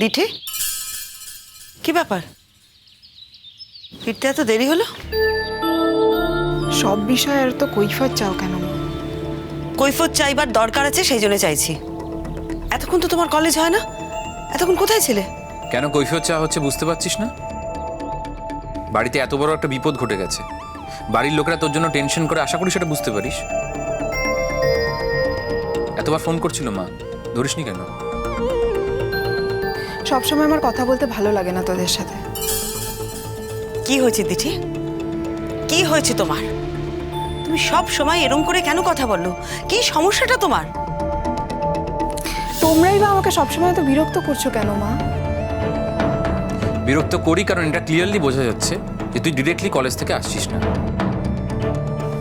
দিঠে কি ব্যাপার? ফিরতে এত দেরি হলো? সব বিষয়ে আর তো কৈফত চাও কেন? কৈফত চাইবার দরকার আছে সেই জন্য চাইছি। এতক্ষণ তো তোমার কলেজ হয় না? এতক্ষণ কোথায় ছিলে? কেন কৈফত চা হচ্ছে বুঝতে পারছিস না? বাড়িতে এত বড় একটা বিপদ ঘটে গেছে। বাড়ির লোকেরা তোর জন্য টেনশন করে আশা করি সেটা বুঝতে পারিস। এতবার ফোন করছিল মা। ধরিসনি কেন? সবসময় আমার কথা বলতে ভালো লাগে না তোদের সাথে। কি হয়েছে দিঠি কি হয়েছে তোমার? তুমি সব সময় এরম করে কেন কথা বলল কি সমস্যাটা তোমার? তোমরাই বা আমাকে সবসময় তো বিরক্ত করছ কেন মা? বিরক্ত করি কারণ এটা ক্লিয়ারলি বোঝা যাচ্ছে যে তুই ডিরেক্টলি কলেজ থেকে আসছিস না।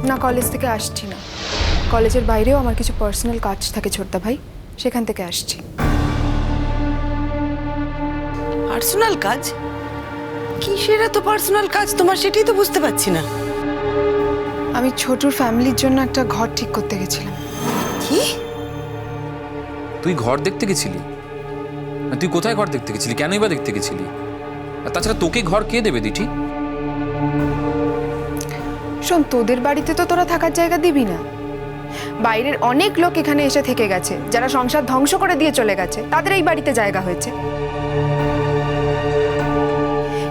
না কলেজ থেকে আসছি না। কলেজের বাইরেও আমার কিছু পার্সোনাল কাজ থাকে ছোট্টা ভাই। সেখান থেকে আসছি। পার্সোনাল কাজ? কিসের এত পার্সোনাল কাজ? তোমার সেটাই তো বুঝতে পারছি না। আমি ছোটুর ফ্যামিলির জন্য একটা ঘর ঠিক করতে গেছিলাম। কি? তুই ঘর দেখতে গেছিলি? না তুই কোথায় ঘর দেখতে গেছিলি? কেনই বা দেখতে গেছিলি? আর তাছাড়া তোকে ঘর কে দেবে দিঠি? শোন তোদের বাড়িতে তো তোরা থাকার জায়গা দিবি না। বাইরের অনেক লোক এখানে এসে থেকে গেছে যারা সংসার ধ্বংস করে দিয়ে চলে গেছে তাদের এই বাড়িতে জায়গা হয়েছে।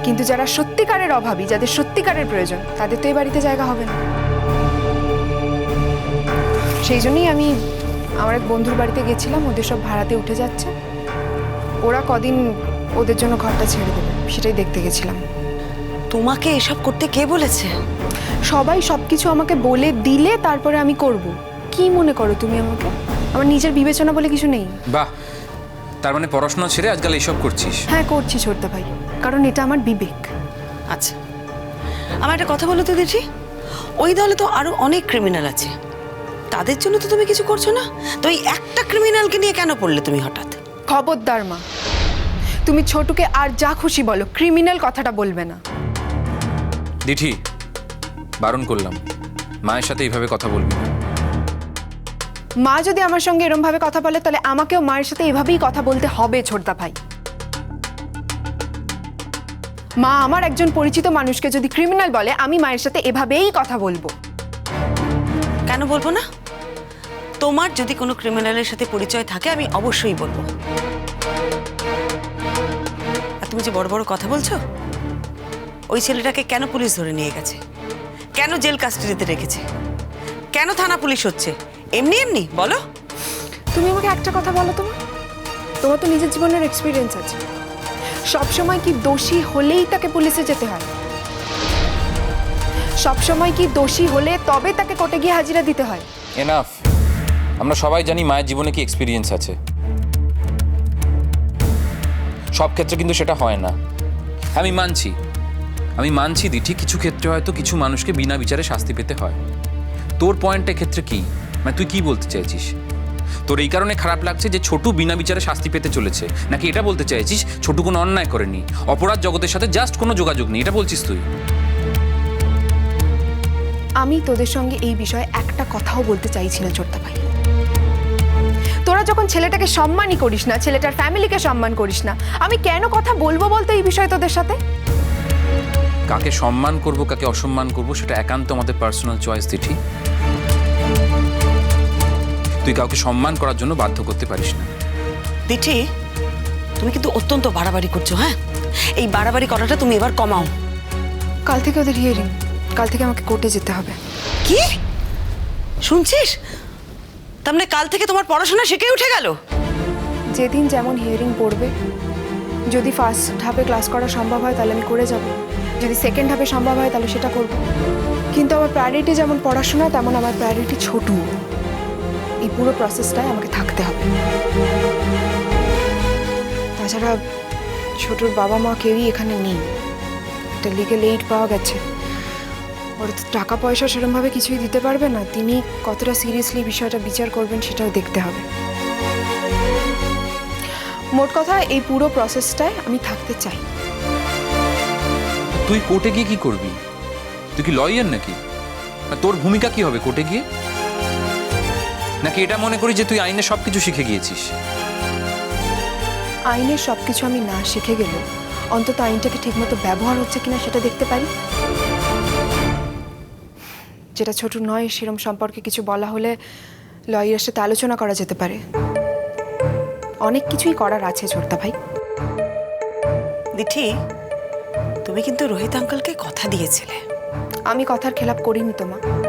কিন্তু যারা সত্যিকারের অভাবী যাদের সত্যিকারের প্রয়োজন তাদের তো এই বাড়িতে জায়গা হবে না। সেই জন্যই আমি আমার এক বন্ধুর বাড়িতে গেছিলাম ওদের সব ভাড়াতে উঠে যাচ্ছে। ওরা কদিন ওদের জন্য ঘরটা ছেড়ে দেবে সেটাই দেখতে গেছিলাম। তোমাকে এসব করতে কে বলেছে? সবাই সব কিছু আমাকে বলে দিলে তারপরে আমি করব। কি মনে করো তুমি আমাকে? আমার নিজের বিবেচনা বলে কিছু নেই। বাহ তার মানে পড়াশোনা ছেড়ে আজকাল এইসব করছিস? হ্যাঁ করছি ছোট্ট ভাই। কারণ এটা আমার বিবেক। আচ্ছা। আমার একটা কথা বলো তো দিঠি ওই দলে তো আরও অনেক ক্রিমিনাল আছে। তাদের জন্য তো তুমি কিছু করছ না? তো এই একটা ক্রিমিনালকে নিয়ে কেন পড়লে তুমি হঠাৎ? খবরদার মা তুমি ছোটুকে আর যা খুশি বলো ক্রিমিনাল কথাটা বলবে না। দিঠি বারণ করলাম। মায়ের সাথে এইভাবে কথা বলবি না। মা যদি আমার সঙ্গে এরম ভাবে কথা বলে তাহলে আমাকেও মায়ের সাথে এভাবেই কথা বলতে হবে ছোটদা ভাই। মা আমার একজন পরিচিত মানুষকে যদি ক্রিমিনাল বলে আমি মায়ের সাথে এভাবেই কথা বলব। কেন বলব না? তোমার যদি কোনো ক্রিমিনালের সাথে পরিচয় থাকে আমি অবশ্যই বলব। আর তুমি যে বড় বড় কথা বলছো ওই ছেলেটাকে কেন পুলিশ ধরে নিয়ে গেছে? কেন জেল কাস্টাডিতে রেখেছে? কেন থানা পুলিশ হচ্ছে? এমনি এমনি বলো। তুমি আমাকে একটা কথা বলো তোমার তোমার তো নিজের জীবনের এক্সপিরিয়েন্স আছে। সবসময় কি দোষী হলেই তাকে পুলিশে যেতে হয়? সবসময় কি দোষী হলে তবে তাকে কোর্টে গিয়ে হাজিরা দিতে হয়? এনাফ আমরা সবাই জানি মায়ের জীবনে কি এক্সপিরিয়েন্স আছে। সব ক্ষেত্রে কিন্তু সেটা হয় না। আমি মানছি। আমি মানছি দিঠি, কিছু ক্ষেত্রে হয়তো কিছু মানুষকে বিনা বিচারে শাস্তি পেতে হয়। তোর পয়েন্টের ক্ষেত্রে কি? মানে তুই কি বলতে চাইছিস? তোর এই কারণে খারাপ লাগছে যে ছোটু বিনা বিচারে শাস্তি পেতে চলেছে। নাকি এটা বলতে চাইছিস? ছোটু কোনো অন্যায় করেনি। অপরাধ জগতের সাথে জাস্ট কোনো যোগাযোগ নেই। এটা বলছিস তুই? আমি তোদের সঙ্গে এই বিষয়ে একটা কথাও বলতে চাইছি না ছোট্টা ভাই। তোরা যখন ছেলেটাকে সম্মানই করিস না ছেলেটার ফ্যামিলিকে সম্মান করিস না আমি কেন কথা বলব বলতো এই বিষয়ে তোদের সাথে? কাকে সম্মান করব কাকে অসম্মান করব সেটা একান্ত আমাদের পার্সোনাল চয়েস দিঠি তুই কাউকে সম্মান করার জন্য বাধ্য করতে পারিস না। দিঠি তুমি কিন্তু অত্যন্ত বাড়াবাড়ি করছ হ্যাঁ? এই বাড়াবাড়ি করাটা তুমি এবার কমাও। কাল থেকে ওদের হিয়ারিং কাল থেকে আমাকে কোর্টে যেতে হবে। কি? শুনছিস? তার মানে কাল থেকে তোমার পড়াশোনা শিখে উঠে গেল? যেদিন যেমন হিয়ারিং পড়বে যদি ফার্স্ট ধাপে ক্লাস করা সম্ভব হয় তাহলে আমি করে যাব। যদি সেকেন্ড ধাপে সম্ভব হয় তাহলে সেটা করব। কিন্তু আমার প্রায়োরিটি যেমন পড়াশোনা তেমন আমার প্রায়োরিটি ছোটু। এই পুরো প্রসেসটায় আমাকে থাকতে হবে। তাছাড়া ছোটোর বাবা মা কেউই এখানে নেই। একটা লিগেল এইড পাওয়া গেছে। ওর তো টাকা পয়সা সেরকমভাবে কিছুই দিতে পারবে না। তিনি কতটা সিরিয়াসলি বিষয়টা বিচার করবেন সেটাও দেখতে হবে। মোট কথা, এই পুরো প্রসেসটায় আমি থাকতে চাই। তুই কোর্টে গিয়ে কি করবি? তুই কি লয়ার নাকি? তোর ভূমিকা কি হবে কোর্টে গিয়ে? নাকি এটা মনে করি যে তুই আইনে সব কিছু শিখে গিয়েছিস? আইনের সব কিছু আমি না শিখে গেলেও অন্তত আইনটাকে ঠিকমতো ব্যবহার হচ্ছে কিনা সেটা দেখতে পারি। যেটা ছোট নয় সেরম সম্পর্কে কিছু বলা হলে লয়ারের সাথে আলোচনা করা যেতে পারে। অনেক কিছুই করার আছে ছোটদা ভাই। দিঠি তুমি কিন্তু রোহিত আঙ্কেলকে কথা দিয়েছিলে। আমি কথার খেলাপ করিনি তো মা। না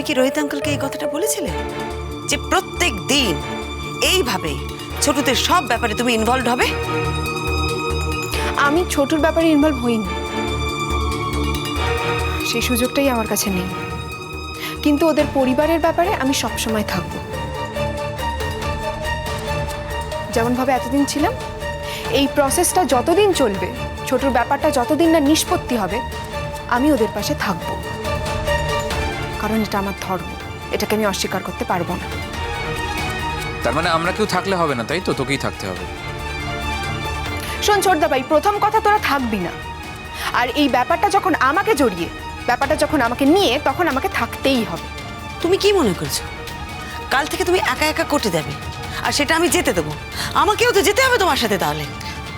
তুমি কি রোহিত আঙ্কেলকে এই কথাটা বলেছিলে? যে প্রত্যেক দিন এইভাবে ছোটদের সব ব্যাপারে তুমি ইনভলভ হবে? আমি ছোটুর ব্যাপারে ইনভলভ হইনি। সেই সুযোগটাই আমার কাছে নেই। কিন্তু ওদের পরিবারের ব্যাপারে আমি সবসময় থাকব। যেমনভাবে এতদিন ছিলাম, এই প্রসেসটা যতদিন চলবে, ছোটুর ব্যাপারটা যতদিন না নিষ্পত্তি হবে, আমি ওদের পাশে থাকব। কারণ এটা আমার ধর্ম। এটাকে আমি অস্বীকার করতে পারব না। তার মানে আমরা কেউ থাকলে হবে না তাই তো? তোকেই থাকতে হবে। শোন ছোটদা ভাই প্রথম কথা তোরা থাকবি না। আর এই ব্যাপারটা যখন আমাকে জড়িয়ে ব্যাপারটা যখন আমাকে নিয়ে তখন আমাকে থাকতেই হবে। তুমি কি মনে করছ? কাল থেকে তুমি একা একা কোর্টে দেবে আর সেটা আমি যেতে দেবো। আমাকেও তো যেতে হবে তোমার সাথে তাহলে।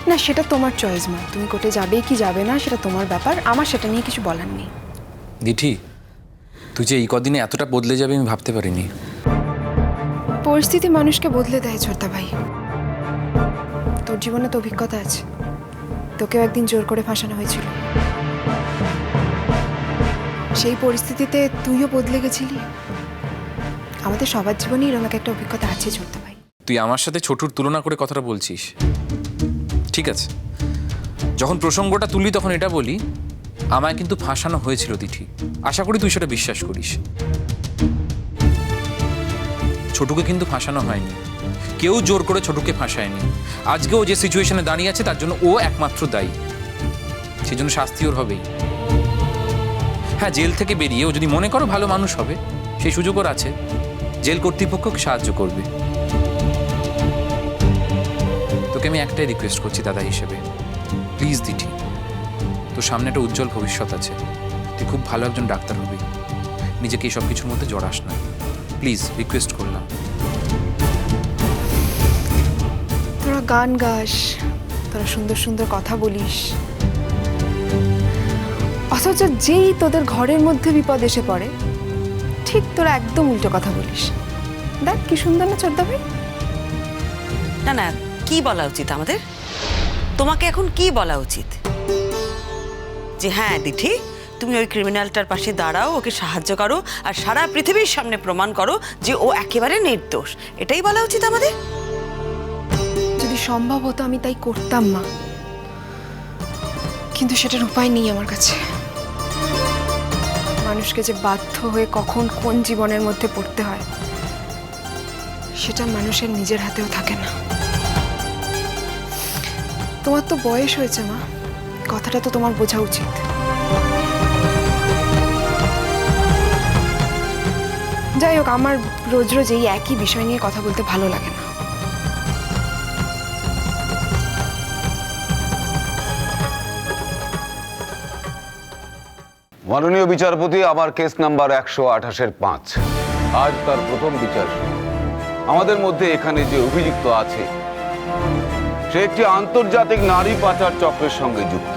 না সেটা তোমার চয়েস মা। তুমি কোর্টে যাবে কি যাবে না সেটা তোমার ব্যাপার। আমার সেটা নিয়ে কিছু বলার নেই। দিঠি তুই যে এই কদিনে এতটা বদলে যাবে আমি ভাবতে পারিনি। পরিস্থিতি মানুষকে বদলে দেয় ছোটদা ভাই। তোর জীবনে তো অভিজ্ঞতা আছে। তোকেও একদিন জোর করে ফাঁসানো হয়েছিল। সেই পরিস্থিতিতে তুইও বদলে গেছিলি? আমাদের সবার জীবনেই এরকম একটা অভিজ্ঞতা আছে ছোটদা ভাই। তুই আমার সাথে ছোটুর তুলনা করে কথাটা বলছিস। ঠিক আছে। যখন প্রসঙ্গটা তুলি তখন এটা বলি আমায় কিন্তু ফাঁসানো হয়েছিল দিঠি আশা করি তুই সেটা বিশ্বাস করিস। ছোটুকে কিন্তু ফাঁসানো হয়নি। কেউ জোর করে ছোটুকে ফাঁসায়নি। আজকেও যে সিচুয়েশনে দাঁড়িয়ে আছে, তার জন্য ও একমাত্র দায়ী। সেই জন্য শাস্তি ওর হবেই। হ্যাঁ জেল থেকে বেরিয়ে ও যদি মনে করো ভালো মানুষ হবে, সেই সুযোগ ওর আছে। জেল কর্তৃপক্ষকে সাহায্য করবে। তোকে আমি একটাই রিকোয়েস্ট করছি, দাদা হিসেবে। প্লিজ দিঠি তোর সামনে একটা উজ্জ্বল ভবিষ্যৎ আছে। তুই খুব ভালো একজন ডাক্তার হবি। নিজেকে এই সব কিছুর মধ্যে জড়াস না। প্লিজ রিকোয়েস্ট করলাম। তোরা গান গাস তোরা সুন্দর সুন্দর কথা বলিস। অথচ যেই তোদের ঘরের মধ্যে বিপদ এসে পড়ে ঠিক তোরা একদম উল্টো কথা বলিস। দেখ কি সুন্দর না চোদ্দা ভাই? না না কি বলা উচিত আমাদের? তোমাকে এখন কি বলা উচিত? যে হ্যাঁ দিঠি তুমি ওই ক্রিমিনালটার পাশে দাঁড়াও, ওকে সাহায্য করো আর সারা পৃথিবীর সামনে প্রমাণ করো যে ও একেবারে নির্দোষ। এটাই বলা উচিত আমাদের? যদি সম্ভব হতো আমি তাই করতাম, মা। কিন্তু সেটার উপায় নেই আমার কাছে। মানুষকে যে বাধ্য হয়ে কখন কোন জীবনের মধ্যে পড়তে হয়, সেটা মানুষের নিজের হাতেও থাকে না। তোমার তো বয়স হয়েছে, মা। কথাটা তো তোমার বোঝা উচিত। যাই হোক, আমার রোজ রোজ এই একই বিষয় নিয়ে কথা বলতে ভালো লাগে না। মাননীয় বিচারপতি, আমার কেস নাম্বার একশো আঠাশের পাঁচ। আজ তার প্রথম বিচার। আমাদের মধ্যে এখানে যে অভিযুক্ত আছে সে একটি আন্তর্জাতিক নারী পাচার চক্রের সঙ্গে যুক্ত।